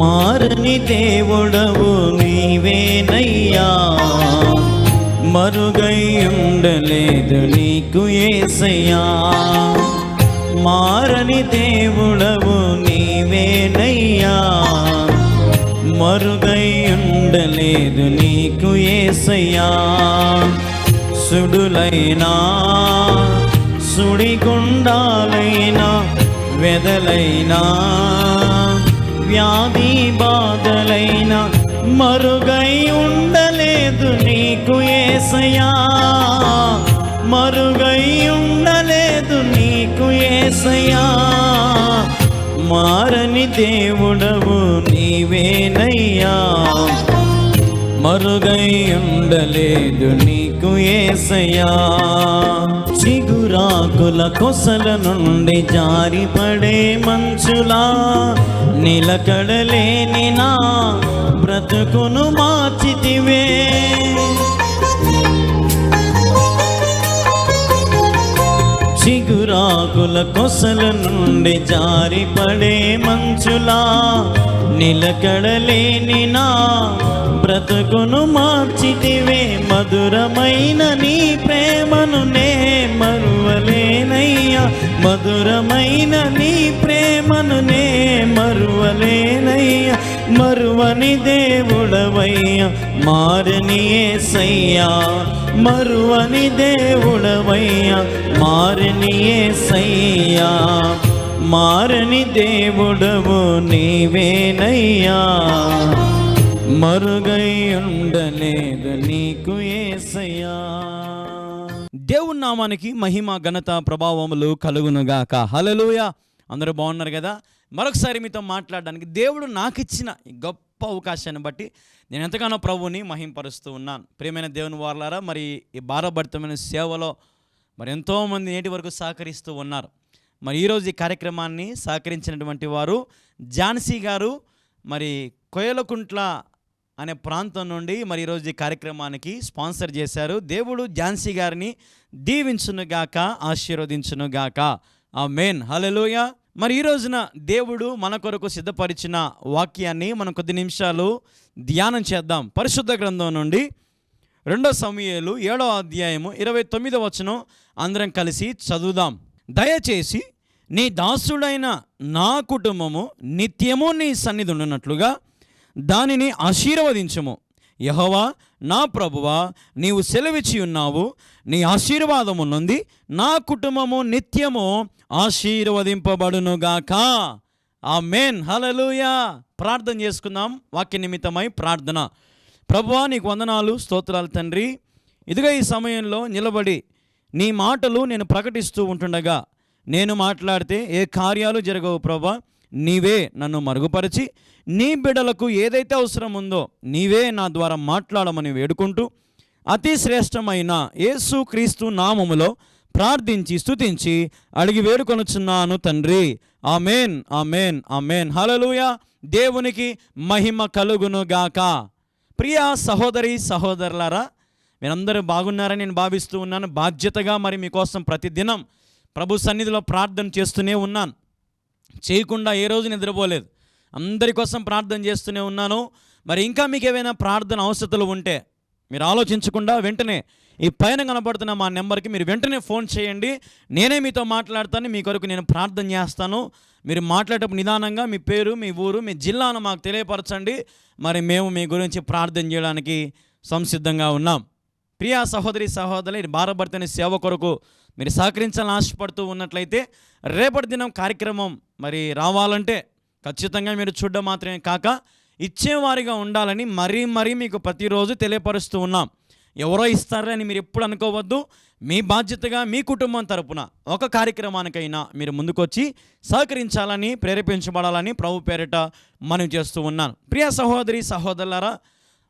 మారని దేవుడవు నీవేనయ్యా మరుగై ఉండలేదు నీకు ఏసయ్యా మారని దేవుడవు నీవేనయ్యా మరుగై ఉండలేదు నీకు ఏసయ్యా సుడులైనా సుడిగుండాలైనా వెదలైనా వ్యాధి బాధలైన మరుగై ఉండలేదు నీకు ఏసయా మరుగై ఉండలేదు నీకు ఏసయా మారని దేవుడవు నీవేనయ్యా. మరుగై ఉండలేదు నీకు ఏసయా చిగురాకుల కొసల నుండి జారిపడే మంచులా నిలకడలేని నా బ్రతుకును మార్చితివే. ఆకుల కొసల నుండి జారిపడే మంచులా నిలకడలేని నా బ్రతుకును మార్చితివే మధురమైన నీ ప్రేమను నే మరువలేనయ్యా మధురమైన నీ ప్రేమను నే మరువలేనయ్యా. మరువని దేవుడవయ్యా మారని ఏసయ్యా. మరువని దేవుడవయ్యా మారని ఏసయ్యా. మారని దేవుడవు నీవేనయ్యా. మరుగై ఉండలేదు నీకు ఏసయ్యా. దేవుని నామానికి మహిమ ఘనత ప్రభావములు కలుగునుగాక. హలలుయా అందరూ బాగున్నారు కదా? మరొకసారి మీతో మాట్లాడడానికి దేవుడు నాకు ఇచ్చిన గొప్ప అవకాశాన్ని బట్టి నేను ఎంతగానో ప్రభువుని మహింపరుస్తూ ఉన్నాను. ప్రియమైన దేవుని వారలారా మరి ఈ భారభరితమైన సేవలో మరి ఎంతోమంది నేటి వరకు సహకరిస్తూ ఉన్నారు. మరి ఈరోజు ఈ కార్యక్రమాన్ని సహకరించినటువంటి వారు ఝాన్సీ గారు మరి కొయలకుంట్ల అనే ప్రాంతం నుండి మరి ఈరోజు ఈ కార్యక్రమానికి స్పాన్సర్ చేశారు. దేవుడు ఝాన్సీ గారిని దీవించునుగాక ఆశీర్వదించునుగాక. ఆ మెయిన్ హలెలుయ మరి ఈ రోజున దేవుడు మన కొరకు సిద్ధపరిచిన వాక్యాన్ని మనం కొద్ది నిమిషాలు ధ్యానం చేద్దాం. పరిశుద్ధ గ్రంథం నుండి రెండో సమయాలు ఏడో అధ్యాయము ఇరవై తొమ్మిదో వచనం అందరం కలిసి చదువుదాం. దయచేసి నీ దాసుడైన నా కుటుంబము నిత్యము నీ సన్నిధి ఉండినట్లుగా దానిని ఆశీర్వదించము. యహోవా నా ప్రభువా నీవు సెలవిచ్చి ఉన్నావు. నీ ఆశీర్వాదము నుండి నా కుటుంబము నిత్యము ఆశీర్వదింపబడునుగాక. ఆ మేన్ హలలుయా ప్రార్థన చేసుకుందాం. వాక్య నిమిత్తమై ప్రార్థన. ప్రభువా నీకు వందనాలు స్తోత్రాలు తండ్రి. ఇదిగో ఈ సమయంలో నిలబడి నీ మాటలు నేను ప్రకటిస్తూ ఉంటుండగా నేను మాట్లాడితే ఏ కార్యాలు జరగవు ప్రభా. నీవే నన్ను మరుగుపరిచి నీ బిడలకు ఏదైతే అవసరం ఉందో నీవే నా ద్వారా మాట్లాడమని వేడుకుంటూ అతి శ్రేష్టమైన యేసు క్రీస్తు నామములో ప్రార్థించి స్తుతించి అడిగి వేడుకొనుచున్నాను తండ్రి. Amen amen amen. హలలుయ దేవునికి మహిమ కలుగును గాక ప్రియ సహోదరి సహోదరులారా మీరందరూ బాగున్నారని నేను భావిస్తూ ఉన్నాను. బాధ్యతగా మరి మీకోసం ప్రతిదినం ప్రభు సన్నిధిలో ప్రార్థన చేస్తూనే ఉన్నాను. చేయకుండా ఏ రోజు నిద్రపోలేదు. అందరి కోసం ప్రార్థన చేస్తూనే ఉన్నాను. మరి ఇంకా మీకు ఏవైనా ప్రార్థన అవసరతలు ఉంటే మీరు ఆలోచించకుండా వెంటనే ఈ పైన కనబడుతున్న మా నెంబర్కి మీరు వెంటనే ఫోన్ చేయండి. నేనే మీతో మాట్లాడతాను. మీ కొరకు నేను ప్రార్థన చేస్తాను. మీరు మాట్లాడేటప్పుడు నిదానంగా మీ పేరు మీ ఊరు మీ జిల్లాను మాకు తెలియపరచండి. మరి మేము మీ గురించి ప్రార్థన చేయడానికి సంసిద్ధంగా ఉన్నాం. ప్రియా సహోదరి సహోదరి ఇది భారభర్తని సేవ కొరకు మీరు సహకరించాలని ఆశపడుతూ ఉన్నట్లయితే రేపటి దినం కార్యక్రమం మరి రావాలంటే ఖచ్చితంగా మీరు చూడడం మాత్రమే కాక ఇచ్చేవారిగా ఉండాలని మరీ మరీ మీకు ప్రతిరోజు తెలియపరుస్తూ ఉన్నాం. ఎవరో ఇస్తారని మీరు ఎప్పుడు అనుకోవద్దు. మీ బాధ్యతగా మీ కుటుంబం తరపున ఒక కార్యక్రమానికైనా మీరు ముందుకొచ్చి సహకరించాలని ప్రేరేపించబడాలని ప్రభు పేరిట మనం చేస్తూ ఉన్నాను. ప్రియ సహోదరి సహోదరులారా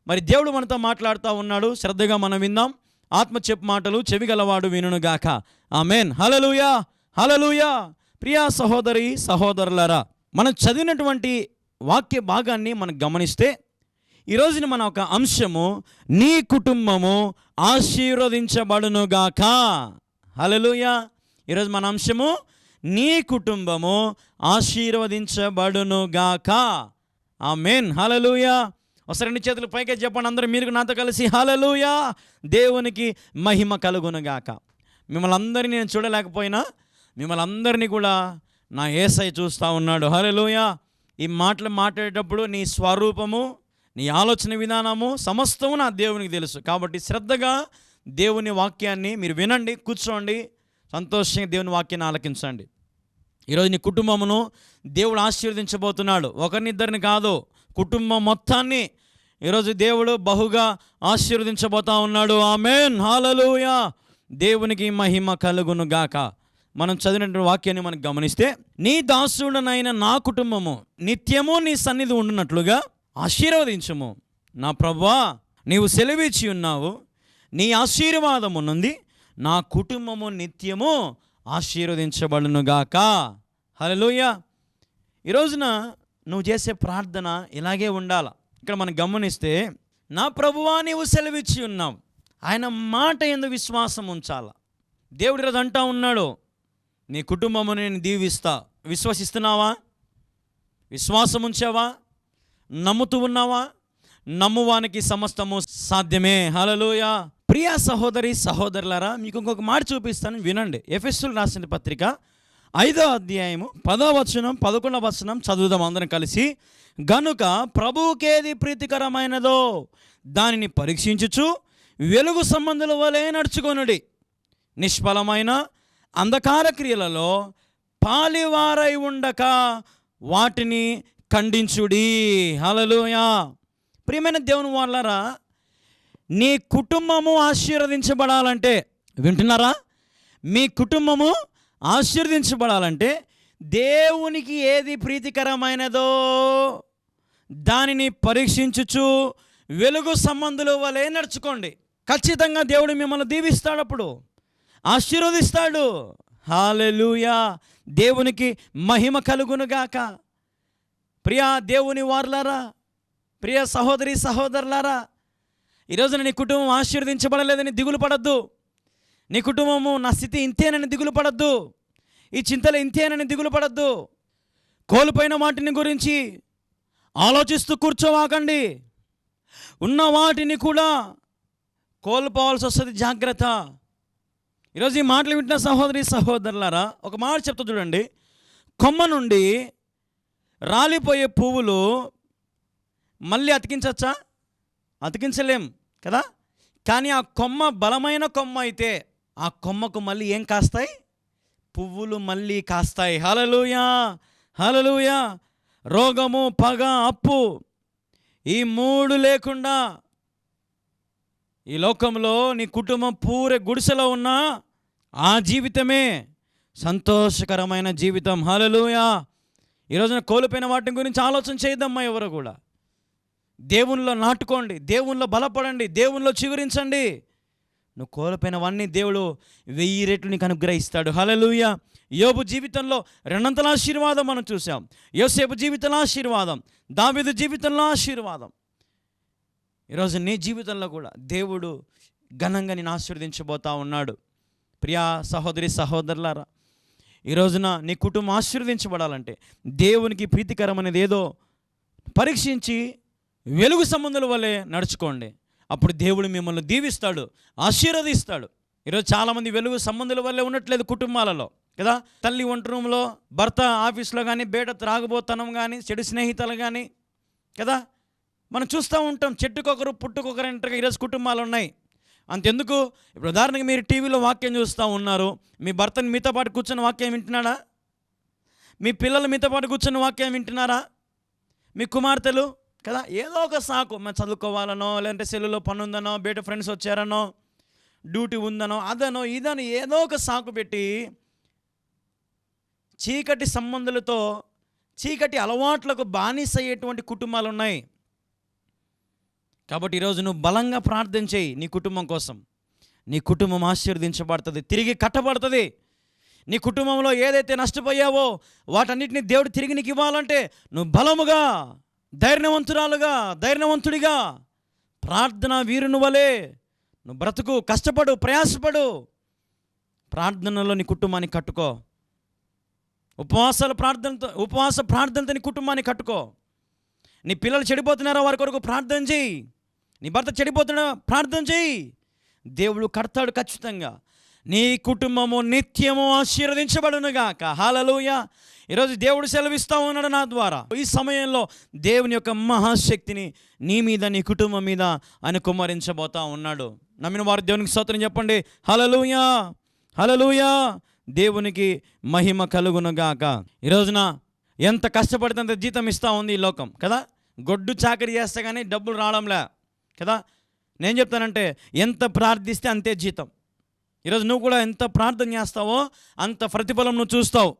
మరి దేవుడు మనతో మాట్లాడుతూ ఉన్నాడు. శ్రద్ధగా మనం విందాం. ఆత్మ చెప్పు మాటలు చెవిగలవాడు వినుగాక ఆమెన్. హలలుయా హలలుయా ప్రియా సహోదరి సహోదరులారా మనం చదివినటువంటి వాక్య భాగాన్ని మనం గమనిస్తే ఈ మన ఒక అంశము నీ కుటుంబము ఆశీర్వదించబడునుగాక. హలలుయా ఈరోజు మన అంశము నీ కుటుంబము ఆశీర్వదించబడునుగాక. ఆ మెయిన్ హలలుయా ఒకసారి రెండు చేతులు పైకే చెప్పండి అందరూ మీరు నాతో కలిసి హలలుయా దేవునికి మహిమ కలుగునుగాక. మిమ్మల్ని అందరినీ నేను చూడలేకపోయినా మిమ్మల్ని అందరినీ కూడా నా ఏసై చూస్తూ ఉన్నాడు. హలలుయా ఈ మాటలు మాట్లాడేటప్పుడు నీ స్వరూపము నీ ఆలోచన విధానము సమస్తము నా దేవునికి తెలుసు. కాబట్టి శ్రద్ధగా దేవుని వాక్యాన్ని మీరు వినండి కూర్చోండి. సంతోషంగా దేవుని వాక్యాన్ని ఆలకించండి. ఈరోజు నీ కుటుంబమును దేవుడు ఆశీర్వదించబోతున్నాడు. ఒకరినిద్దరిని కాదు కుటుంబం మొత్తాన్ని ఈరోజు దేవుడు బహుగా ఆశీర్వదించబోతా ఉన్నాడు. ఆమెన్. హాలలుయా. దేవునికి మహిమ కలుగును గాక మనం చదివినటువంటి వాక్యాన్ని మనం గమనిస్తే నీ దాసుడనైన నా కుటుంబము నిత్యము నీ సన్నిధి ఉండినట్లుగా ఆశీర్వదించము. నా ప్రభా నీవు సెలవిచ్చి ఉన్నావు నీ ఆశీర్వాదం ఉన్నది నా కుటుంబము నిత్యము ఆశీర్వదించబడునుగాక హలోయ ఈరోజున నువ్వు చేసే ప్రార్థన ఇలాగే ఉండాల. ఇక్కడ మనం గమనిస్తే నా ప్రభువా నీవు సెలవిచ్చి ఉన్నావు. ఆయన మాట ఎందు విశ్వాసం ఉంచాల. దేవుడి రోజు అంటా ఉన్నాడు నీ కుటుంబము నేను దీవిస్తా. విశ్వసిస్తున్నావా? విశ్వాసం ఉంచావా నమ్ముతూ ఉన్నావా? నమ్మువానికి సమస్తము సాధ్యమే. హలలోయ ప్రియా సహోదరి సహోదరులారా మీకు ఇంకొక మాట చూపిస్తాను వినండి. ఎఫ్ఎస్ఎల్ రాసిన పత్రిక ఐదో అధ్యాయము పదో వచనం పదకొండవ వచనం చదువుదాం అందరం కలిసి. గనుక ప్రభువుకేది ప్రీతికరమైనదో దానిని పరీక్షించుచు వెలుగు సంబంధుల వలె నడుచుకొనుడి. నిష్ఫలమైన అంధకార క్రియలలో పాలివారై ఉండక వాటిని ఖండించుడి. హలలుయా ప్రియమైన దేవుని వాళ్ళరా నీ కుటుంబము ఆశీర్వదించబడాలంటే వింటున్నారా? మీ కుటుంబము ఆశీర్వదించబడాలంటే దేవునికి ఏది ప్రీతికరమైనదో దానిని పరీక్షించుచు వెలుగు సంబంధుల వలె నడుచుకోండి. ఖచ్చితంగా దేవుడు మిమ్మల్ని దీవిస్తాడు అప్పుడు ఆశీర్వదిస్తాడు. హాలెలూయా దేవునికి మహిమ కలుగునుగాక. ప్రియా దేవుని వారులారా ప్రియ సహోదరి సహోదరులారా ఈరోజు నీ కుటుంబం ఆశీర్వదించబడలేదని దిగులు పడద్దు. నీ కుటుంబము నా స్థితి ఇంతేనని దిగులు పడద్దు. ఈ చింతలు ఇంతేనని దిగులు పడద్దు. కోల్పోయిన వాటిని గురించి ఆలోచిస్తూ కూర్చోవాకండి. ఉన్న వాటిని కూడా కోల్పోవాల్సి వస్తుంది జాగ్రత్త. ఈరోజు ఈ మాటలు వింటున్న సహోదరి సహోదరులారా ఒక మాట చెప్తా చూడండి. కొమ్మ నుండి రాలిపోయే పువ్వులు మళ్ళీ అతికించచ్చా? అతికించలేం కదా? కానీ ఆ కొమ్మ బలమైన కొమ్మ అయితే ఆ కొమ్మకు మళ్ళీ ఏం కాస్తాయి? పువ్వులు మళ్ళీ కాస్తాయి. హలలుయా హలలుయా రోగము పగ అప్పు ఈ మూడు లేకుండా ఈ లోకంలో నీ కుటుంబం పూరే గుడిసెలో ఉన్నా ఆ జీవితమే సంతోషకరమైన జీవితం. హలలుయా ఈరోజున కోల్పోయిన వాటి గురించి ఆలోచన చేయదమ్మా ఎవరు కూడా. దేవునిలో నాటుకోండి దేవునిలో బలపడండి దేవునిలో చిగురించండి. నువ్వు కోల్పోయినవన్నీ దేవుడు వెయ్యి రెట్లు నీకు అనుగ్రహిస్తాడు. హలలుయ యోబు జీవితంలో రెండంతల ఆశీర్వాదం మనం చూసాం యోసేపు జీవితంలో ఆశీర్వాదం దావిదు జీవితంలో ఆశీర్వాదం. ఈరోజు నీ జీవితంలో కూడా దేవుడు ఘనంగా నేను ఆశీర్వదించబోతా ఉన్నాడు. ప్రియా సహోదరి సహోదరులారా ఈ రోజున నీ కుటుంబం ఆశీర్వదించబడాలంటే దేవునికి ప్రీతికరమైనది ఏదో పరీక్షించి వెలుగు సంబంధుల వల్లే నడుచుకోండి. అప్పుడు దేవుడు మిమ్మల్ని దీవిస్తాడు ఆశీర్వదిస్తాడు. ఈరోజు చాలామంది వెలుగు సంబంధుల వల్లే ఉండట్లేదు కుటుంబాలలో కదా? తల్లి వంట రూమ్లో భర్త ఆఫీస్లో కానీ బేట త్రాగుబోతనం కానీ చెడు స్నేహితులు కానీ కదా? మనం చూస్తూ ఉంటాం చెట్టుకొకరు పుట్టుకొకరు అంటారు ఈరోజు కుటుంబాలు ఉన్నాయి. అంతెందుకు? ఇప్పుడు ఉదాహరణకి మీరు టీవీలో వాక్యం చూస్తూ ఉన్నారు. మీ భర్తని మీతో పాటు కూర్చొని వాక్యం వింటున్నాడా? మీ పిల్లలు మీతో పాటు కూర్చొని వాక్యం వింటున్నారా? మీ కుమార్తెలు? కదా ఏదో ఒక సాకు. మేము చదువుకోవాలనో లేదంటే సెల్లులో పని ఉందనో బయట ఫ్రెండ్స్ వచ్చారనో డ్యూటీ ఉందనో అదనో ఇదనో ఏదో ఒక సాకు పెట్టి చీకటి సంబంధులతో చీకటి అలవాట్లకు బానిస అయ్యేటువంటి కుటుంబాలు ఉన్నాయి కాబట్టి ఈరోజు నువ్వు బలంగా ప్రార్థన చేయి నీ కుటుంబం కోసం. నీ కుటుంబం ఆశీర్వదించబడుతుంది తిరిగి కట్టబడుతుంది. నీ కుటుంబంలో ఏదైతే నష్టపోయావో వాటన్నిటిని దేవుడు తిరిగి నీకు ఇవ్వాలంటే నువ్వు బలముగా ధైర్యవంతురాలుగా ధైర్యవంతుడిగా ప్రార్థన వీరుని వలే నువ్వు బ్రతుకు కష్టపడు ప్రయాసపడు. ప్రార్థనలో నీ కుటుంబాన్ని కట్టుకో. ఉపవాసాల ప్రార్థనతో ఉపవాస ప్రార్థనతో నీ కుటుంబాన్ని కట్టుకో. నీ పిల్లలు చెడిపోతున్నారో వారి కొరకు ప్రార్థన చేయి. నీ భర్త చెడిపోతున్నా ప్రార్థన చేయి. దేవుడు కడతాడు ఖచ్చితంగా. నీ కుటుంబము నిత్యము ఆశీర్వదించబడునుగాక. హాలలోయ ఈరోజు దేవుడు సెలవిస్తా ఉన్నాడు నా ద్వారా. ఈ సమయంలో దేవుని యొక్క మహాశక్తిని నీ మీద నీ కుటుంబం మీద ఆయన కుమ్మరించబోతా ఉన్నాడు. నమ్మిన వారు దేవునికి స్తోత్రం చెప్పండి. హలలుయా హలలుయా దేవునికి మహిమ కలుగునుగాక. ఈ రోజున ఎంత కష్టపడితే అంత జీతం ఇస్తూ ఉంది ఈ లోకం కదా? గొడ్డు చాకరీ చేస్తే కానీ డబ్బులు రావడంలే. కదా? నేను చెప్తానంటే ఎంత ప్రార్థిస్తే అంతే జీతం. ఈరోజు నువ్వు కూడా ఎంత ప్రార్థన చేస్తావో అంత ప్రతిఫలం నువ్వు చూస్తావు.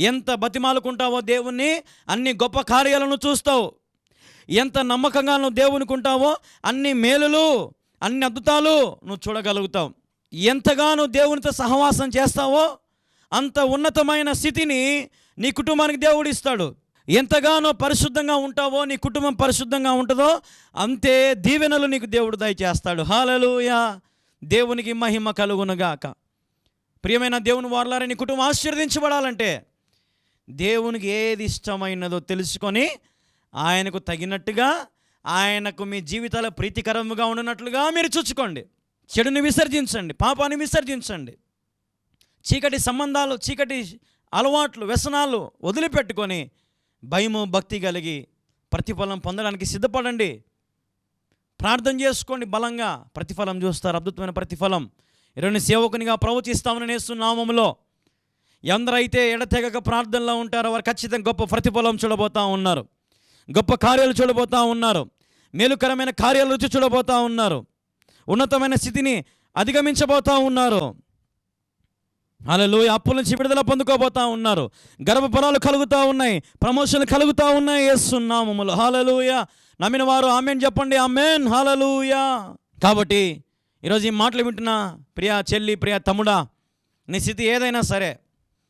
ఎంత బతిమాలుకుంటావో దేవుణ్ణి అన్ని గొప్ప కార్యాలను చూస్తావు. ఎంత నమ్మకంగా నువ్వు దేవునికి ఉంటావో అన్ని మేలులు అన్ని అద్భుతాలు నువ్వు చూడగలుగుతావు. ఎంతగా నువ్వు దేవునితో సహవాసం చేస్తావో అంత ఉన్నతమైన స్థితిని నీ కుటుంబానికి దేవుడు ఇస్తాడు. ఎంతగానో పరిశుద్ధంగా ఉంటావో నీ కుటుంబం పరిశుద్ధంగా ఉంటుందో అంతే దీవెనలు నీకు దేవుడు దయచేస్తాడు. హాలలుయా దేవునికి మహిమ కలుగునుగాక. ప్రియమైన దేవుని వారలారా నీ కుటుంబం ఆశీర్వదించబడాలంటే దేవునికి ఏది ఇష్టమైనదో తెలుసుకొని ఆయనకు తగినట్టుగా ఆయనకు మీ జీవితాల ప్రీతికరముగా ఉండినట్లుగా మీరు చూచుకోండి చెడుని విసర్జించండి పాపాన్ని విసర్జించండి. చీకటి సంబంధాలు చీకటి అలవాట్లు వ్యసనాలు వదిలిపెట్టుకొని భయము భక్తి కలిగి ప్రతిఫలం పొందడానికి సిద్ధపడండి. ప్రార్థన చేసుకోండి బలంగా. ప్రతిఫలం చూస్తారు అద్భుతమైన ప్రతిఫలం. ఇరవై సేవకునిగా ప్రవచిస్తామని నేస్తున్నామములో ఎందరైతే ఎడతెగక ప్రార్థనలో ఉంటారో వారు ఖచ్చితంగా గొప్ప ప్రతిఫలం చూడబోతూ ఉన్నారు. గొప్ప కార్యాలు చూడబోతా ఉన్నారు. మేలుకరమైన కార్యాలు రుచి చూడబోతా ఉన్నారు. ఉన్నతమైన స్థితిని అధిగమించబోతూ ఉన్నారు. అలలు అప్పుల నుంచి విడుదల పొందుకోబోతా ఉన్నారు. గర్భఫలాలు కలుగుతూ ఉన్నాయి. ప్రమోషన్లు కలుగుతూ ఉన్నాయి. వేస్తున్నామములు హాలలుయ నమ్మిన వారు ఆమెన్ చెప్పండి. ఆమెన్. హాలలుయ కాబట్టి ఈరోజు ఈ మాటలు వింటున్నా ప్రియా చెల్లి ప్రియా తమ్ముడా నీ స్థితి ఏదైనా సరే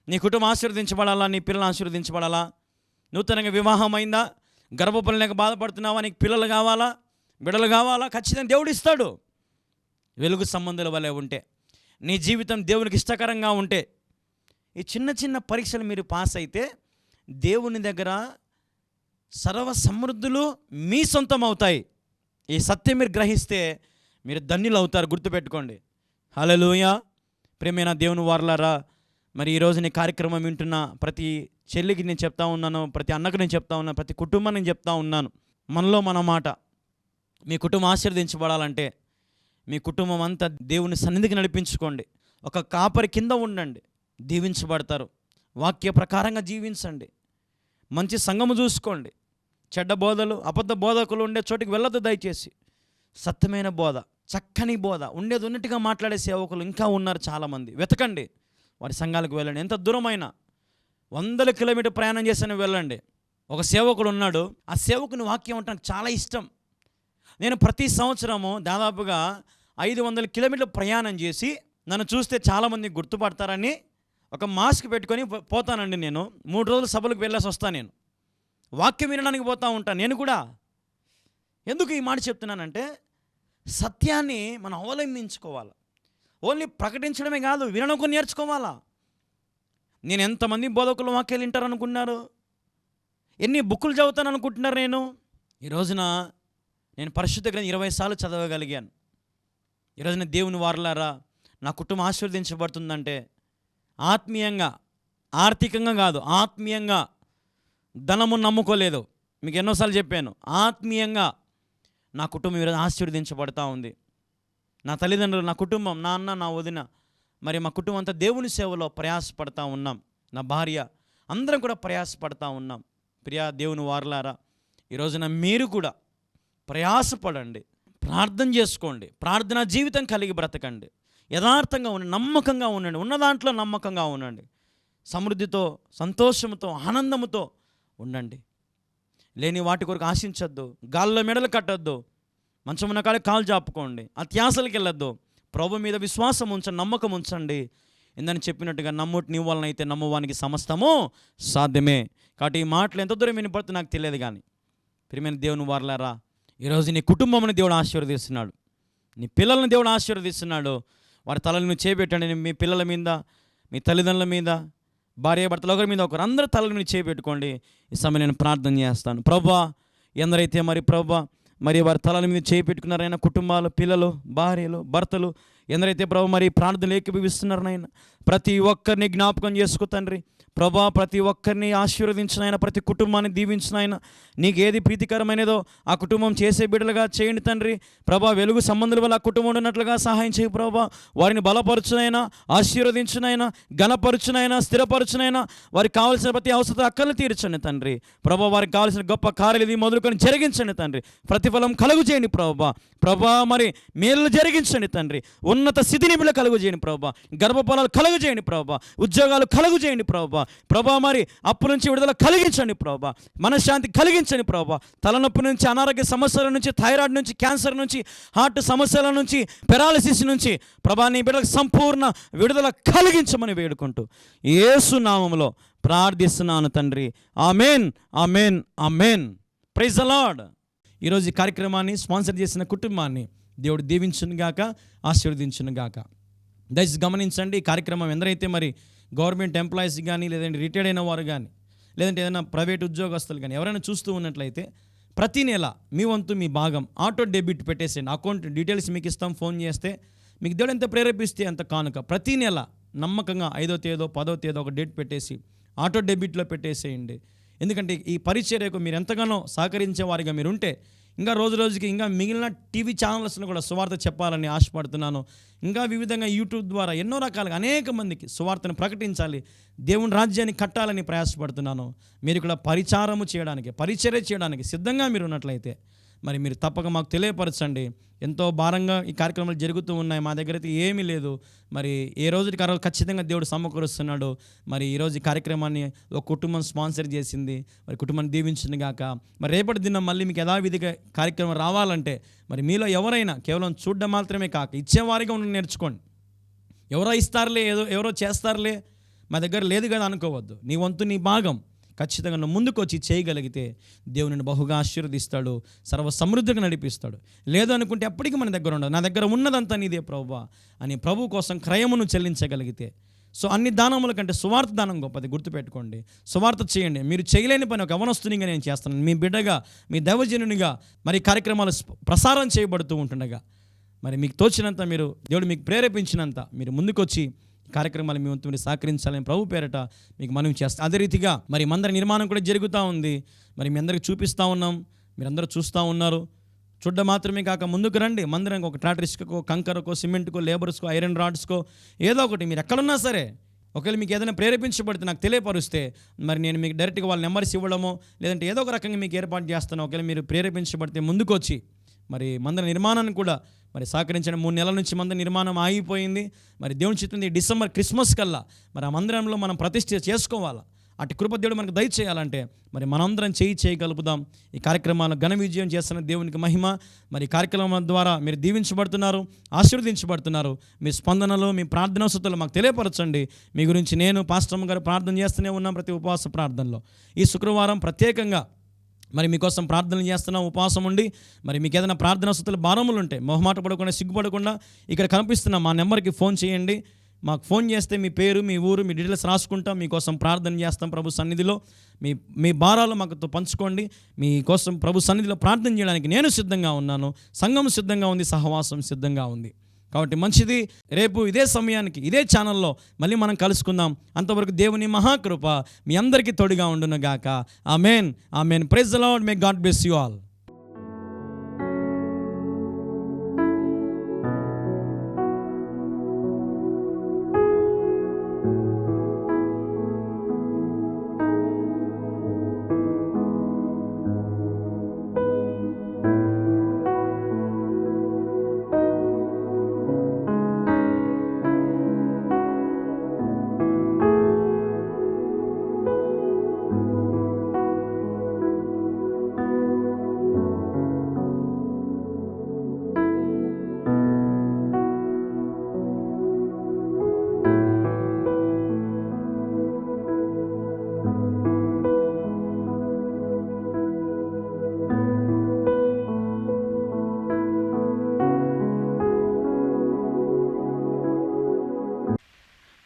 నీ కుటుంబం ఆశీర్వదించబడాలా? నీ పిల్లలు ఆశీర్వదించబడాలా? నూతనంగా వివాహం అయిందా గర్భఫలం లేక బాధపడుతున్నావా? నీకు పిల్లలు కావాలా? బిడలు కావాలా? ఖచ్చితంగా దేవుడు ఇస్తాడు. వెలుగు సంబంధాల వలె ఉంటే. నీ జీవితం దేవునికి ఇష్టకరంగా ఉంటే ఈ చిన్న చిన్న పరీక్షలు మీరు పాస్ అయితే దేవుని దగ్గర సర్వ సమృద్ధులు మీ సొంతం అవుతాయి ఈ సత్యం మీరు గ్రహిస్తే మీరు ధన్యులు అవుతారు గుర్తుపెట్టుకోండి. హలలోయ ప్రేమైన దేవుని వారలారా మరి ఈరోజు నీ కార్యక్రమం వింటున్న ప్రతి చెల్లికి నేను చెప్తా ఉన్నాను ప్రతి అన్నకు నేను చెప్తా ఉన్నాను ప్రతి కుటుంబాన్ని నేను చెప్తా ఉన్నాను. మనలో మన మాట మీ కుటుంబం ఆశీర్వదించబడాలంటే మీ కుటుంబం అంతా దేవుని సన్నిధికి నడిపించుకోండి. ఒక కాపరి కింద ఉండండి. దీవించబడతారు. వాక్య ప్రకారంగా జీవించండి. మంచి సంఘము చూసుకోండి. చెడ్డ బోధలు అబద్ధ బోధకులు ఉండే చోటికి వెళ్ళొద్దు దయచేసి. సత్యమైన బోధ చక్కని బోధ ఉండేది ఉన్నట్టుగా మాట్లాడే సేవకులు ఇంకా ఉన్నారు చాలామంది. వెతకండి. వారి సంఘాలకు వెళ్ళండి. ఎంత దూరమైనా వందల కిలోమీటర్ ప్రయాణం చేసిన వెళ్ళండి. ఒక సేవకుడు ఉన్నాడు. ఆ సేవకుని వాక్యం అంటే నాకు చాలా ఇష్టం. నేను ప్రతి సంవత్సరము దాదాపుగా ఐదు వందల కిలోమీటర్లు ప్రయాణం చేసి నన్ను చూస్తే చాలామంది గుర్తుపడతారని ఒక మాస్క్ పెట్టుకొని పో- పోతానండి నేను. మూడు రోజులు సభలకు వెళ్ళేసి వస్తాను నేను. వాక్యం వినడానికి పోతూ ఉంటాను నేను కూడా. ఎందుకు ఈ మాట చెప్తున్నానంటే సత్యాన్ని మనం అవలంబించుకోవాలి? ఓన్లీ ప్రకటించడమే కాదు వినడం నేర్చుకోవాలా? నేను ఎంతమంది బోధకులు వాక్యాలు వింటారనుకున్నారు? ఎన్ని బుక్కులు చదువుతాను అనుకుంటున్నారు నేను? ఈ రోజున నేను పరిశుద్ధ గ్రంథం ఇరవై సార్లు చదవగలిగాను. ఈ రోజున దేవుని వారలారా నా కుటుంబం ఆశీర్వదించబడుతుందంటే ఆత్మీయంగా ఆర్థికంగా కాదు ఆత్మీయంగా ధనము నమ్ముకోలేదు. మీకు ఎన్నోసార్లు చెప్పాను ఆత్మీయంగా నా కుటుంబం ఈరోజు ఆశీర్వదించబడతా ఉంది. నా తల్లిదండ్రులు నా కుటుంబం నా అన్న నా వదిన మరి మా కుటుంబం అంతా దేవుని సేవలో ప్రయాసపడతా ఉన్నాం. నా భార్య అందరం కూడా ప్రయాసపడతా ఉన్నాం. ప్రియా దేవుని వారలారా ఈరోజున మీరు కూడా ప్రయాసపడండి. ప్రార్థన చేసుకోండి. ప్రార్థన జీవితం కలిగి బ్రతకండి. యథార్థంగా ఉండండి. నమ్మకంగా ఉండండి. ఉన్న దాంట్లో నమ్మకంగా ఉండండి. సమృద్ధితో సంతోషంతో ఆనందముతో ఉండండి. లేని వాటి కొరకు ఆశించొద్దు. గాల్లో మెడలు కట్టొద్దు. మంచమున్న కాడ కాలు చాపుకోండి అత్యాసలకి వెళ్ళొద్దు. ప్రభు మీద విశ్వాసం ఉంచండి. నమ్మకం ఉంచండి. ఇందని చెప్పినట్టుగా నమ్ముటి నీ వలన అయితే సమస్తము సాధ్యమే. కాబట్టి ఈ మాటలు ఎంత దూరం వినపడుతుంది నాకు తెలియదు కానీ. ప్రియమైన దేవుని వారలారా ఈరోజు నీ కుటుంబంని దేవుడు ఆశీర్వదిస్తున్నాడు. నీ పిల్లల్ని దేవుడు ఆశీర్వదిస్తున్నాడు. వారి తలలను చేపెట్టండి. మీ పిల్లల మీద మీ తల్లిదండ్రుల మీద భార్య భర్తలు ఒకరి మీద ఒకరు అందరూ తలని చేపెట్టుకోండి. ఈ సమయం నేను ప్రార్థన చేస్తాను. ప్రభా ఎందరైతే మరి ప్రభా మరి వారి తలల మీద చేపెట్టుకున్నారైనా కుటుంబాలు పిల్లలు భార్యలు భర్తలు ఎందరైతే ప్రభు మరి ప్రార్థనలు ఏకీభవిస్తున్నారనైనా ప్రతి ఒక్కరిని జ్ఞాపకం చేసుకో తండ్రి. ప్రభా ప్రతి ఒక్కరిని ఆశీర్వదించిన ఆయన ప్రతి కుటుంబాన్ని దీవించిన ఆయన నీకు ఏది ప్రీతికరమైనదో ఆ కుటుంబం చేసే బిడ్డలుగా చేయండి తండ్రి. ప్రభా వెలుగు సంబంధుల వల్ల ఆ కుటుంబం ఉన్నట్లుగా సహాయం చేయి ప్రభా. వారిని బలపరచునైనా ఆశీర్వదించునైనా ఘనపరచునైనా స్థిరపరచునైనా వారికి కావాల్సిన ప్రతి అవసరం అక్కలు తీర్చండి తండ్రి. ప్రభా వారికి కావాల్సిన గొప్ప కార్యాలు ఇది మొదలుకొని జరిగించండి తండ్రి. ప్రతిఫలం కలుగు చేయండి ప్రభా. ప్రభా మరి మేలు జరిగించండి తండ్రి. ఉన్నత స్థితిని బిడ్డ కలుగు చేయండి ప్రభా. గర్భఫలాలు కలుగు చేయండి ప్రభా. ఉద్యోగాలు కలుగు చేయండి ప్రభా. ప్రభా మరి అప్పు నుంచి విడుదల కలిగించండి ప్రభా. మనశ్శాంతి కలిగించండి ప్రభా. తలనొప్పి నుంచి అనారోగ్య సమస్యల నుంచి థైరాయిడ్ నుంచి క్యాన్సర్ నుంచి హార్ట్ సమస్యల నుంచి పెరాలసిస్ నుంచి ప్రభా నీ బిడ్డలకు సంపూర్ణ విడుదల కలిగించమని వేడుకుంటూ ఏసు నామంలో ప్రార్థిస్తున్నాను తండ్రి. Amen amen amen. ప్రైజ్ అలాడ్ ఈరోజు ఈ కార్యక్రమాన్ని స్పాన్సర్ చేసిన కుటుంబాన్ని దేవుడు దీవించును గాక ఆశీర్వదించును గాక. దయచేసి గమనించండి ఈ కార్యక్రమం ఎందరైతే మరి గవర్నమెంట్ ఎంప్లాయీస్ కానీ లేదంటే రిటైర్డ్ అయిన వారు కానీ లేదంటే ఏదైనా ప్రైవేట్ ఉద్యోగస్తులు కానీ ఎవరైనా చూస్తూ ఉన్నట్లయితే ప్రతి నెల మీ వంతు మీ భాగం ఆటో డెబిట్ పెట్టేసేయండి. అకౌంట్ డీటెయిల్స్ మీకు ఇస్తాం ఫోన్ చేస్తే మీకు దేవుడు ఎంత ప్రేరేపిస్తే అంత కానుక. ప్రతి నెల నమ్మకంగా ఐదో తేదో పదో తేదో ఒక డేట్ పెట్టేసి ఆటో డెబిట్లో పెట్టేసేయండి. ఎందుకంటే ఈ పరిచర్యకు మీరు ఎంతగానో సహకరించే వారిగా మీరు ఉంటే ఇంకా రోజు రోజుకి ఇంకా మిగిలిన టీవీ ఛానల్స్ను కూడా సువార్త చెప్పాలని ఆశపడుతున్నాను. ఇంకా వివిధంగా యూట్యూబ్ ద్వారా ఎన్నో రకాలుగా అనేక మందికి సువార్తను ప్రకటించాలి దేవుని రాజ్యాన్ని కట్టాలని ప్రయాసపడుతున్నాను. మీరు కూడా పరిచారము చేయడానికి పరిచర్య చేయడానికి సిద్ధంగా మీరు ఉన్నట్లయితే మరి మీరు తప్పక మాకు తెలియపరచండి. ఎంతో భారంగా ఈ కార్యక్రమాలు జరుగుతూ ఉన్నాయి. మా దగ్గర అయితే ఏమీ లేదు. మరి ఏ రోజుకి ఆ రోజు ఖచ్చితంగా దేవుడు సమకూరుస్తున్నాడు. మరి ఈరోజు ఈ కార్యక్రమాన్ని ఒక కుటుంబం స్పాన్సర్ చేసింది. మరి కుటుంబాన్ని దీవించింది గాక. మరి రేపటి దినం మళ్ళీ మీకు యథావిధిగా కార్యక్రమం రావాలంటే మరి మీలో ఎవరైనా కేవలం చూడడం మాత్రమే కాక ఇచ్చేవారిగా ఉండి నేర్చుకోండి. ఎవరో ఇస్తారులే ఏదో ఎవరో చేస్తారులే. మా దగ్గర లేదు కదా అనుకోవద్దు. నీ వంతు నీ భాగం. ఖచ్చితంగా నువ్వు ముందుకొచ్చి చేయగలిగితే దేవుని బహుగా ఆశీర్వదిస్తాడు సర్వ సమృద్ధిగా నడిపిస్తాడు. లేదు అనుకుంటే ఎప్పటికీ మన దగ్గర ఉండదు. నా దగ్గర ఉన్నదంతా నీదే ప్రభు అని ప్రభు కోసం క్రయమును చెల్లించగలిగితే. సో అన్ని దానముల కంటే సువార్త దానం గొప్పది. గుర్తుపెట్టుకోండి. సువార్త చేయండి. మీరు చేయలేని పని ఒక అవనస్తునిగా నేను చేస్తాను మీ బిడ్డగా మీ దైవజనునిగా మరి కార్యక్రమాలు ప్రసారం చేయబడుతూ ఉంటుండగా మరి మీకు తోచినంత మీరు దేవుడు మీకు ప్రేరేపించినంత మీరు ముందుకొచ్చి కార్యక్రమాలు మీ వంతు సహకరించాలని ప్రభు పేరట మీకు మనం చేస్తాం అదే రీతిగా మరి మందర నిర్మాణం కూడా జరుగుతూ ఉంది. మరి మీ అందరికి చూపిస్తూ ఉన్నాం. మీరందరూ చూస్తూ ఉన్నారు. చూడ్డం మాత్రమే కాక ముందుకు రండి. మందిరానికి ఒక టాటర్ ఇసుకకో కంకరకో సిమెంట్కో లేబర్స్కో ఐరన్ రాడ్స్కో ఏదో ఒకటి మీరు ఎక్కడున్నా సరే ఒకవేళ మీకు ఏదైనా ప్రేరేపించబడితే నాకు తెలియపరుస్తే మరి నేను మీకు డైరెక్ట్గా వాళ్ళ నెంబర్స్ ఇవ్వడమో లేదంటే ఏదో ఒక రకంగా మీకు ఏర్పాటు చేస్తాను ఒకవేళ మీరు ప్రేరేపించబడితే ముందుకు వచ్చి మరి మందిర నిర్మాణాన్ని కూడా మరి సహకరించిన మూడు నెలల నుంచి మందిర నిర్మాణం ఆగిపోయింది. మరి దేవుని చిత్తం డిసెంబర్ క్రిస్మస్ కల్లా మరి ఆ మందిరంలో మనం ప్రతిష్ఠ చేసుకోవాలా? అటు కృప దేవుడు మనకు దయచేయాలంటే మరి మనందరం చేయి చేయగలుపుదాం ఈ కార్యక్రమాలను ఘన విజయం చేస్తున్న దేవునికి మహిమ. మరి కార్యక్రమం ద్వారా మీరు దీవించబడుతున్నారు ఆశీర్వదించబడుతున్నారు. మీ స్పందనలు మీ ప్రార్థన వసతులు మాకు తెలియపరచండి. మీ గురించి నేను పాస్టమ్ గారు ప్రార్థన చేస్తూనే ఉన్నాం ప్రతి ఉపవాస ప్రార్థనలో. ఈ శుక్రవారం ప్రత్యేకంగా మరి మీకోసం ప్రార్థనలు చేస్తున్నాం ఉపవాసం ఉండి. మరి మీకు ఏదైనా ప్రార్థన వసతులు భారములు ఉంటాయి మొహమాట పడకుండా సిగ్గుపడకుండా ఇక్కడ కనిపిస్తున్న మా నెంబర్కి ఫోన్ చేయండి. మాకు ఫోన్ చేస్తే మీ పేరు మీ ఊరు మీ డీటెయిల్స్ రాసుకుంటాం. మీకోసం ప్రార్థన చేస్తాం ప్రభు సన్నిధిలో. మీ మీ భారాలు మాకు పంచుకోండి. మీకోసం ప్రభు సన్నిధిలో ప్రార్థన చేయడానికి నేను సిద్ధంగా ఉన్నాను. సంఘం సిద్ధంగా ఉంది సహవాసం సిద్ధంగా ఉంది. కాబట్టి మంచిది. రేపు ఇదే సమయానికి ఇదే ఛానల్లో మళ్ళీ మనం కలుసుకుందాం. అంతవరకు దేవుని మహాకృప మీ అందరికీ తోడుగా ఉండును గాక. Amen praise Lord may God bless you all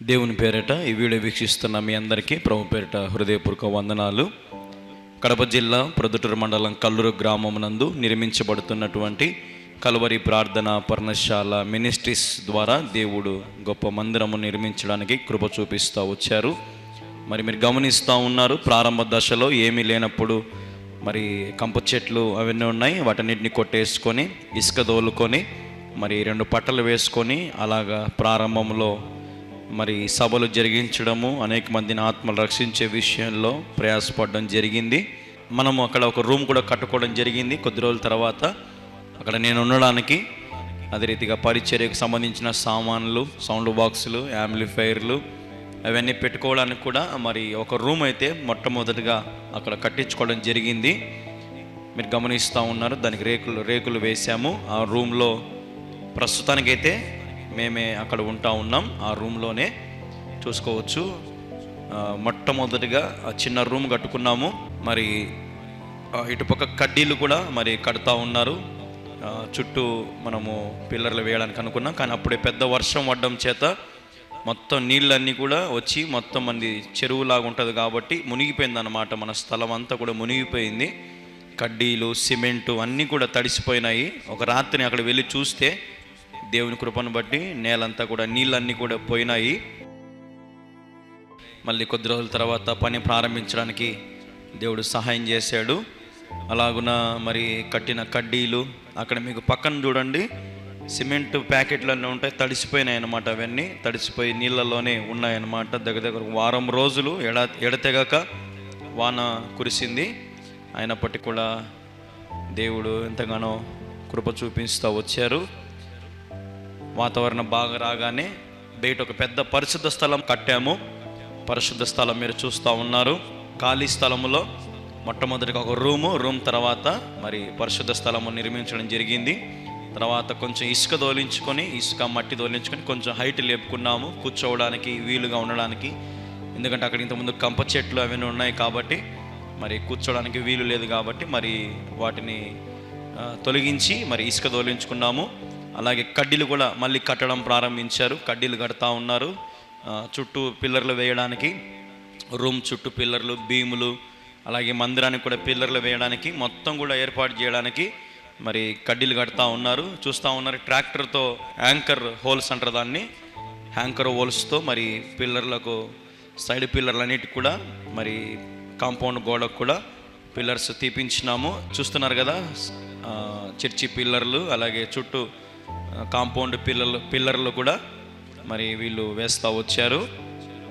దేవుని పేరట ఈ వీడియో వీక్షిస్తున్న మీ అందరికీ ప్రభు పేరిట హృదయపూర్వక వందనాలు. కడప జిల్లా ప్రొద్దుటూరు మండలం కల్లూరు గ్రామం నందు నిర్మించబడుతున్నటువంటి కలువరి ప్రార్థన పర్ణశాల మినిస్ట్రీస్ ద్వారా దేవుడు గొప్ప మందిరము నిర్మించడానికి కృప చూపిస్తూ వచ్చారు. మరి మీరు గమనిస్తూ ఉన్నారు ప్రారంభ దశలో ఏమీ లేనప్పుడు మరి కంప చెట్లు అవన్నీ ఉన్నాయి వాటన్నిటిని కొట్టేసుకొని ఇసుక దోలుకొని మరి రెండు పట్టలు వేసుకొని అలాగా ప్రారంభంలో మరి సభలు జరిగించడము అనేక మందిని ఆత్మలు రక్షించే విషయంలో ప్రయాసపడడం జరిగింది. మనము అక్కడ ఒక రూమ్ కూడా కట్టుకోవడం జరిగింది. కొద్ది రోజుల తర్వాత అక్కడ నేను ఉండడానికి అదే రీతిగా పరిచర్యకు సంబంధించిన సామాన్లు సౌండ్ బాక్సులు యాంప్లిఫైర్లు అవన్నీ పెట్టుకోవడానికి కూడా మరి ఒక రూమ్ అయితే మొట్టమొదటిగా అక్కడ కట్టించుకోవడం జరిగింది. మీరు గమనిస్తూ ఉన్నారు దానికి రేకులు రేకులు వేసాము ఆ రూమ్లో ప్రస్తుతానికైతే మేమే అక్కడ ఉంటా ఉన్నాం. ఆ రూమ్లోనే చూసుకోవచ్చు. మొట్టమొదటిగా ఆ చిన్న రూమ్ కట్టుకున్నాము. మరి ఇటుపక్క కడ్డీలు కూడా మరి కడతా ఉన్నారు. చుట్టూ మనము పిల్లర్లు వేయడానికి అనుకున్నాం. కానీ అప్పుడే పెద్ద వర్షం పడడం చేత మొత్తం నీళ్ళన్నీ కూడా వచ్చి మొత్తం మంది చెరువులాగా ఉంటుంది కాబట్టి మునిగిపోయింది అన్నమాట మన స్థలం అంతా కూడా మునిగిపోయింది. కడ్డీలు సిమెంటు అన్నీ కూడా తడిసిపోయినాయి. ఒక రాత్రిని అక్కడ వెళ్ళి చూస్తే దేవుని కృపను బట్టి నేలంతా కూడా నీళ్ళన్నీ కూడా పోయినాయి. మళ్ళీ కొద్ది రోజుల తర్వాత పని ప్రారంభించడానికి దేవుడు సహాయం చేశాడు. అలాగున మరి కట్టిన కడ్డీలు అక్కడ మీకు పక్కన చూడండి సిమెంట్ ప్యాకెట్లు అన్నీ ఉంటాయి తడిసిపోయినాయి అన్నమాట అవన్నీ. తడిసిపోయి నీళ్ళలోనే ఉన్నాయన్నమాట దగ్గర దగ్గర వారం రోజులు ఎడ ఎడతెగక వాన కురిసింది. అయినప్పటికీ కూడా దేవుడు ఎంతగానో కృప చూపిస్తూ వచ్చారు. వాతావరణం బాగా రాగానే బయట ఒక పెద్ద పరిశుద్ధ స్థలం కట్టాము. పరిశుద్ధ స్థలం మీరు చూస్తూ ఉన్నారు. ఖాళీ స్థలములో మొట్టమొదటిగా ఒక రూము రూమ్ తర్వాత మరి పరిశుద్ధ స్థలము నిర్మించడం జరిగింది. తర్వాత కొంచెం ఇసుక దోలించుకొని ఇసుక మట్టి దోలించుకొని కొంచెం హైట్ లేపుకున్నాము. కూర్చోవడానికి వీలుగా ఉండడానికి. ఎందుకంటే అక్కడ ఇంతకుముందు కంప చెట్లు అవన్నీ ఉన్నాయి కాబట్టి మరి కూర్చోవడానికి వీలు లేదు కాబట్టి మరి వాటిని తొలగించి మరి ఇసుక దోలించుకున్నాము అలాగే కడ్డీలు కూడా మళ్ళీ కట్టడం ప్రారంభించారు. కడ్డీలు కడతా ఉన్నారు. చుట్టూ పిల్లర్లు వేయడానికి రూమ్ చుట్టూ పిల్లర్లు భీములు అలాగే మందిరానికి కూడా పిల్లర్లు వేయడానికి మొత్తం కూడా ఏర్పాటు చేయడానికి మరి కడ్డీలు కడతా ఉన్నారు. చూస్తూ ఉన్నారు ట్రాక్టర్తో యాంకర్ హోల్స్ అంటారు దాన్ని. యాంకర్ హోల్స్తో మరి పిల్లర్లకు సైడ్ పిల్లర్లన్నిటికి కూడా మరి కాంపౌండ్ గోడకు కూడా పిల్లర్స్ తీపించినాము. చూస్తున్నారు కదా చర్చి పిల్లర్లు అలాగే చుట్టూ కాంపౌండ్ పిల్లలు పిల్లర్లు కూడా మరి వీళ్ళు వేస్తూ వచ్చారు.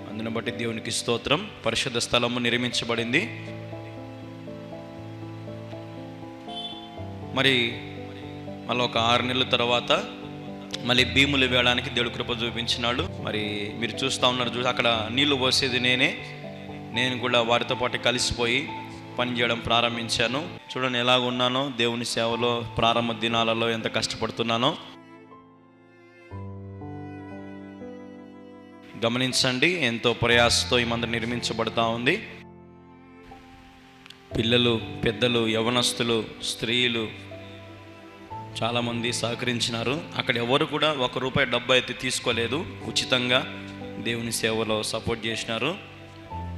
అందుని బట్టి దేవునికి స్తోత్రం. పరిశుద్ధ స్థలము నిర్మించబడింది. మరి మళ్ళీ ఒక ఆరు నెలల తర్వాత మళ్ళీ భీములు వేయడానికి దేవుడు కృప చూపించినాడు. మరి మీరు చూస్తూ ఉన్నారు చూసి అక్కడ నీళ్ళు పోసేది నేనే. నేను కూడా వారితో పాటు కలిసిపోయి పని చేయడం ప్రారంభించాను. చూడండి ఎలా ఉన్నానో దేవుని సేవలో ప్రారంభ దినాలలో ఎంత కష్టపడుతున్నానో. గమనించండి ఎంతో ప్రయాసతో ఈ మందిరం నిర్మించబడతా ఉంది. పిల్లలు పెద్దలు యవనస్తులు స్త్రీలు చాలామంది సహకరించినారు. అక్కడ ఎవరు కూడా ఒక రూపాయి డబ్బు అయితే తీసుకోలేదు. ఉచితంగా దేవుని సేవలో సపోర్ట్ చేసినారు.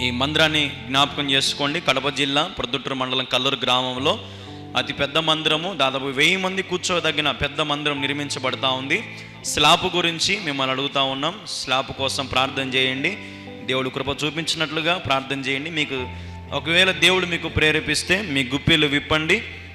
ఈ మందిరాన్ని జ్ఞాపకం చేసుకోండి. కడప జిల్లా ప్రొద్దుటూరు మండలం కల్లూరు గ్రామంలో అతి పెద్ద మందిరము. దాదాపు వెయ్యి మంది కూర్చోదగిన పెద్ద మందిరం నిర్మించబడతా ఉంది. స్లాబ్ గురించి మిమ్మల్ని అడుగుతా ఉన్నాం. స్లాబ్ కోసం ప్రార్థన చేయండి. దేవుడు కృప చూపించినట్లుగా ప్రార్థన చేయండి. మీకు ఒకవేళ దేవుడు మీకు ప్రేరేపిస్తే మీ గుప్పిలు విప్పండి.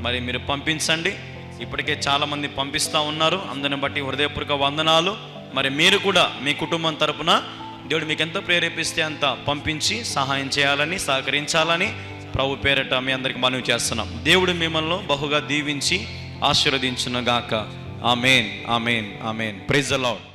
మరి మీరు పంపించండి. ఇప్పటికే చాలామంది పంపిస్తూ ఉన్నారు. అందరిని బట్టి హృదయపూర్వక వందనాలు. మరి మీరు కూడా మీ కుటుంబం తరపున దేవుడు మీకు ఎంత ప్రేరేపిస్తే అంత పంపించి సహాయం చేయాలని సహకరించాలని ప్రభు పేరట మీ అందరికి మనవి చేస్తున్నాం. దేవుడు మిమ్మల్ని బహుగా దీవించి ఆశీర్వదించునుగాక. Amen amen amen. ప్రైజ్ అలాడ్